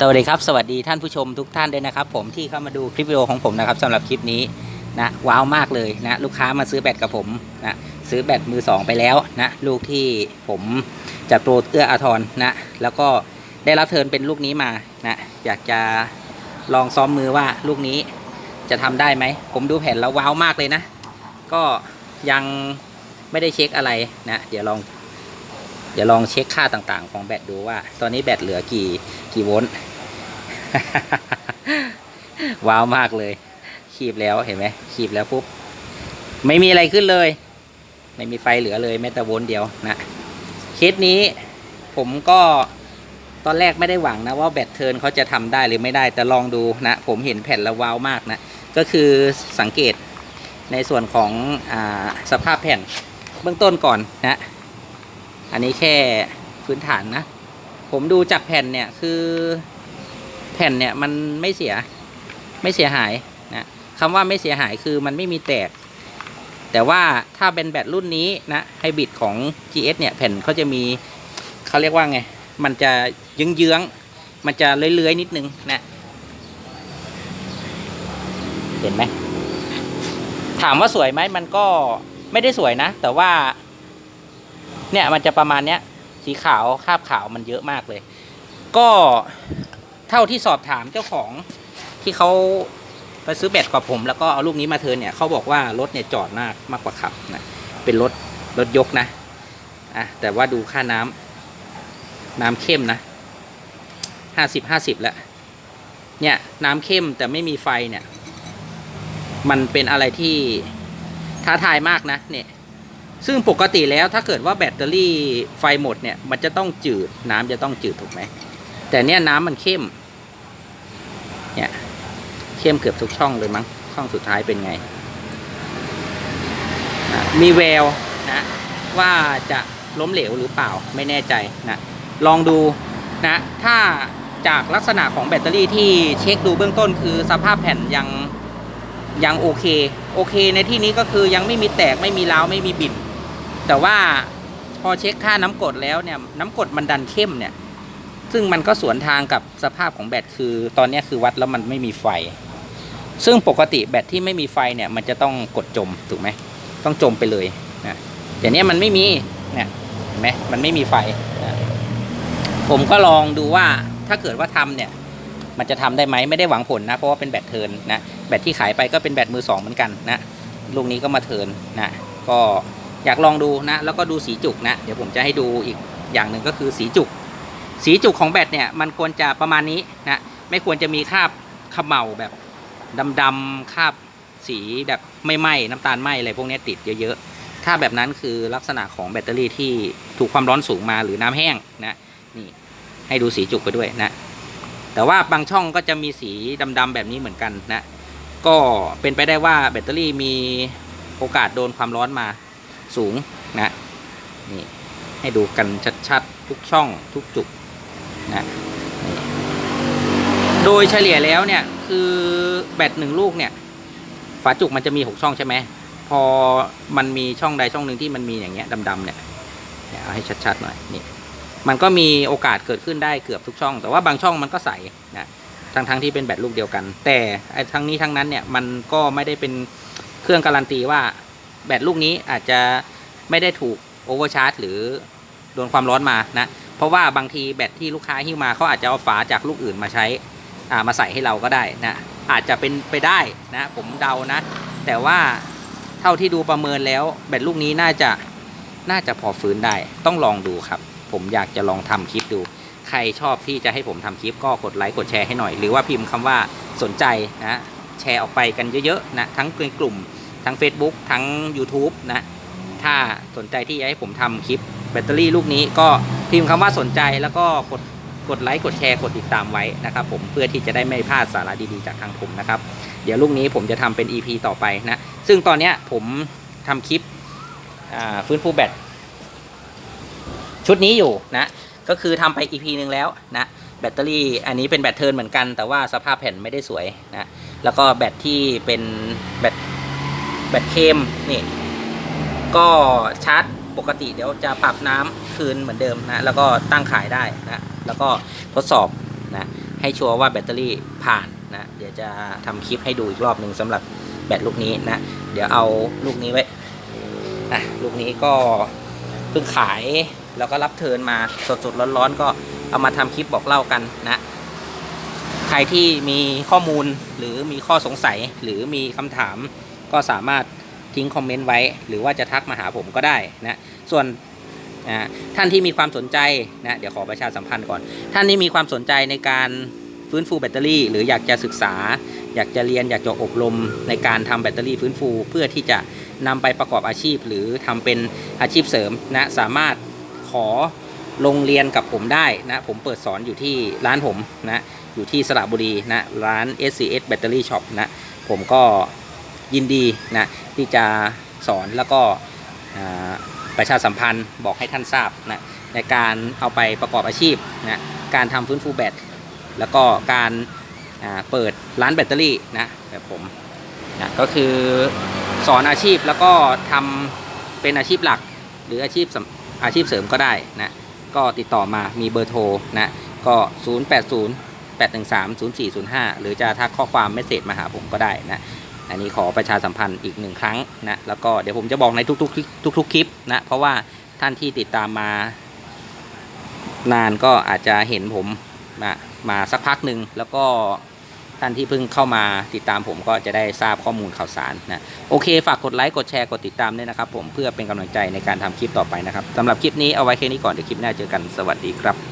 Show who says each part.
Speaker 1: สวัสดีครับ สวัสดีท่านผู้ชมทุกท่านด้วยนะครับ ผมที่เข้ามาดูคลิปวิดีโอของผมนะครับสำหรับคลิปนี้นะว้าวมากเลยนะลูกค้ามาซื้อแบตกับผมนะซื้อแบตมือสองไปแล้วนะลูกที่ผมจัดโปรเอื้ออาทรนะแล้วก็ได้รับเทิร์นเป็นลูกนี้มานะอยากจะลองซ้อมมือว่าลูกนี้จะทำได้ไหม ผมดูแผ่นแล้วว้าวมากเลยนะ ก็ยังไม่ได้เช็คอะไรนะเดี๋ยวลอง เดี๋ยวลองเช็คค่าต่างๆ ของแบตดูว่า ตอนนี้แบตเหลือกี่กี่โวลต์ว้าวมากเลย ขีบแล้วเห็นไหมขีบแล้วปุ๊บ ไม่มีอะไรขึ้นเลย ไม่มีไฟเหลือเลยแม้แต่โวลต์เดียวนะเคสนี้ผมก็ตอนแรกไม่ได้หวังนะว่าแบตเทิร์นเขาจะทำได้หรือไม่ได้แต่ลองดูนะ ผมเห็นแผ่นแล้วว้าวมากนะ ก็คือสังเกตในส่วนของอสภาพแผ่นเบื้องต้นก่อนนะ อันนี้แค่พื้นฐานนะ ผมดูจากแผ่นเนี่ยคือแผ่นเนี่ยมันไม่เสียไม่เสียหายนะคำว่าไม่เสียหายคือมันไม่มีแตก แต่ว่าถ้าเป็นแบตรุ่นนี้นะไฮบริดของ GS เนี่ยแผ่นเขาจะมีเขาเรียกว่าไง มันจะเยื้องๆมันจะเลื้อยๆนิดนึงนะเห็นไหมถามว่าสวยไหมมันก็ไม่ได้สวยนะ แต่ว่า เนี่ยมันจะประมาณเนี้ยสีขาวคาบขาวมันเยอะมากเลย ก็เท่าที่สอบถามเจ้าของที่เขาไปซื้อแบตกับผม แล้วก็เอาลูกนี้มาเทิร์นเนี่ยเขาบอกว่ารถเนี่ยจอดมากมากกว่าขับนะเป็นรถรถยกนะอะแต่ว่าดูค่าน้ำน้ำเข้มนะห้าสิบห้าสิบแล้วเนี่ยน้ำเข้มแต่ไม่มีไฟเนี่ย มันเป็นอะไรที่ท้าทายมากนะเนี่ย ซึ่งปกติแล้วถ้าเกิดว่าแบตเตอรี่ไฟหมดเนี่ย มันจะต้องจืดน้ำจะต้องจืดถูกไหม แต่เนี่ยน้ำมันเข้ม เนี่ย เข้มเกือบทุกช่องเลยมั้ง ช่องสุดท้ายเป็นไง มีแววนะ ว่าจะล้มเหลวหรือเปล่าไม่แน่ใจนะ ลองดูนะ ถ้าจากลักษณะของแบตเตอรี่ที่เช็คดูเบื้องต้นคือสภาพแผ่นยังยังโอเค โอเคในที่นี้ก็คือยังไม่มีแตกไม่มีร้าวไม่มีบิด แต่ว่าพอเช็คค่าน้ำกรดแล้วเนี่ยน้ำกรดมันดันเข้มเนี่ย ซึ่งมันก็สวนทางกับสภาพของแบตคือตอนนี้คือวัดแล้วมันไม่มีไฟ ซึ่งปกติแบตที่ไม่มีไฟเนี่ยมันจะต้องกดจมถูกไหมต้องจมไปเลยนะแต่เนี้ยมันไม่มีเนี่ยเห็นไหมมันไม่มีไฟนะผมก็ลองดูว่าถ้าเกิดว่าทำเนี่ย มันจะทำได้ไหมไม่ได้หวังผลนะ เพราะว่าเป็นแบตเทินนะแบตที่ขายไปก็เป็นแบตมือสองเหมือนกันนะลูกนี้ก็มาเทินนะก็ อยากลองดูนะ แล้วก็ดูสีจุกนะ เดี๋ยวผมจะให้ดูอีกอย่างหนึ่งก็คือสีจุก สีจุกของแบตเนี่ยมันควรจะประมาณนี้นะไม่ควรจะมีคราบขมเหลาแบบดำๆคราบสีแบบไม่ไหม้น้ำตาลไหม้อะไรพวกนี้ติดเยอะๆ ถ้าแบบนั้นคือลักษณะของแบตเตอรี่ที่ถูกความร้อนสูงมาหรือน้ำแห้งนะนี่ให้ดูสีจุกไปด้วยนะ แต่ว่าบางช่องก็จะมีสีดำๆแบบนี้เหมือนกันนะ ก็เป็นไปได้ว่าแบตเตอรี่มีโอกาสโดนความร้อนมา สูงนะนี่ให้ดูกันชัดๆทุกช่องทุกจุกนะนี่โดยเฉลี่ยแล้วเนี่ยคือแบตหนึ่งลูกเนี่ยฝาจุกมันจะมีหกช่องใช่ไหมพอมันมีช่องใดช่องหนึ่งที่มันมีอย่างเงี้ยดำๆเนี่ยเดี๋ยเอาให้ชัดๆหน่อยนี่มันก็มีโอกาสเกิดขึ้นได้เกือบทุกช่อง แต่ว่าบางช่องมันก็ใสนะทั้งทั้งๆที่เป็นแบตลูกเดียวกัน แต่ทั้งนี้ทั้งนั้นเนี่ยมันก็ไม่ได้เป็นเครื่องการันตีว่า แบตลูกนี้อาจจะไม่ได้ถูกโอเวอร์ชาร์จหรือโดนความร้อนมานะเพราะว่าบางทีแบตที่ลูกค้าหิ้วมาเขาอาจจะเอาฝาจากลูกอื่นมาใช้อ่ามาใส่ให้เราก็ได้นะอาจจะเป็นไปได้นะผมเดานะ แต่ว่าเท่าที่ดูประเมินแล้วแบตลูกนี้น่าจะน่าจะพอฟื้นได้ ต้องลองดูครับ ผมอยากจะลองทำคลิปดู ใครชอบที่จะให้ผมทำคลิปก็กดไลค์กดแชร์ให้หน่อย หรือว่าพิมพ์คำว่าสนใจนะแชร์ออกไปกันเยอะๆนะทั้งในกลุ่ม ทั้ง Facebook ทั้ง YouTube นะ ถ้าสนใจที่จะให้ผมทำคลิปแบตเตอรี่ลูกนี้ก็พิมพ์คำว่าสนใจแล้วก็กดกดไลค์กดแชร์กดติดตามไว้นะครับผมเพื่อที่จะได้ไม่พลาดสาระดีๆจากทางผมนะครับ เดี๋ยวลูกนี้ผมจะทำเป็น EP ต่อไปนะ ซึ่งตอนนี้ผมทำคลิปฟื้นฟูแบตชุดนี้อยู่นะ ก็คือทำไป EP หนึ่งแล้วนะแบตเตอรี่อันนี้เป็นแบตเทิร์นเหมือนกัน แต่ว่าสภาพแผ่นไม่ได้สวยนะ แล้วก็แบตที่เป็นแบต แบตเคมนี่ ก็ชาร์จปกติเดี๋ยวจะปรับน้ำคืนเหมือนเดิมนะ แล้วก็ตั้งขายได้นะ แล้วก็ทดสอบนะ ให้ชัวร์ว่าแบตเตอรี่ผ่านนะ เดี๋ยวจะทำคลิปให้ดูอีกรอบหนึ่งสำหรับแบตลูกนี้นะ เดี๋ยวเอาลูกนี้ไว้อะลูกนี้ก็เพิ่งขายแล้วก็รับเทิร์นมาสดๆร้อนๆก็เอามาทำคลิปบอกเล่ากันนะใครที่มีข้อมูลหรือมีข้อสงสัยหรือมีคำถาม ก็สามารถทิ้งคอมเมนต์ไว้ หรือว่าจะทักมาหาผมก็ได้นะส่วนอ่าท่านที่มีความสนใจนะเดี๋ยวขอประชาสัมพันธ์ก่อน ท่านที่มีความสนใจในการฟื้นฟูแบตเตอรี่ หรืออยากจะศึกษา อยากจะเรียนอยากจะอบรมในการทำแบตเตอรี่ฟื้นฟู เพื่อที่จะนำไปประกอบอาชีพ หรือทำเป็นอาชีพเสริมนะสามารถขอลงเรียนกับผมได้นะผมเปิดสอนอยู่ที่ร้านผมนะอยู่ที่สระบุรีนะร้าน SCS Battery Shop นะผมก็ ยินดีนะที่จะสอนแล้วก็ประชาสัมพันธ์บอกให้ท่านทราบนะในการเอาไปประกอบอาชีพนะการทำฟื้นฟูแบต แล้วก็การาเปิดร้านแบตเตอรี่นะแบบผมนะก็คือสอนอาชีพแล้วก็ทำเป็นอาชีพหลักหรืออาชีพอาชีพเสริมก็ได้นะก็ติดต่อมามีเบอร์โทรนะก็ 080 813-0405 หรือจะทักข้อความเมสเซจมาหาผมก็ได้นะ อันนี้ขอประชาสัมพันธ์อีกหนึ่งครั้งนะแล้วก็เดี๋ยวผมจะบอกในทุกๆทุกๆคลิปนะเพราะว่าท่านที่ติดตามมานานก็อาจจะเห็นผมมามาสักพักหนึ่งแล้วก็ท่านที่เพิ่งเข้ามาติดตามผมก็จะได้ทราบข้อมูลข่าวสารนะโอเค ฝากกดไลค์กดแชร์กดติดตามด้วยนะครับ ผมเพื่อเป็นกำลังใจในการทำคลิปต่อไปนะครับสำหรับคลิปนี้เอาไว้แค่นี้ก่อนเดี๋ยวคลิปหน้าเจอกันสวัสดีครับ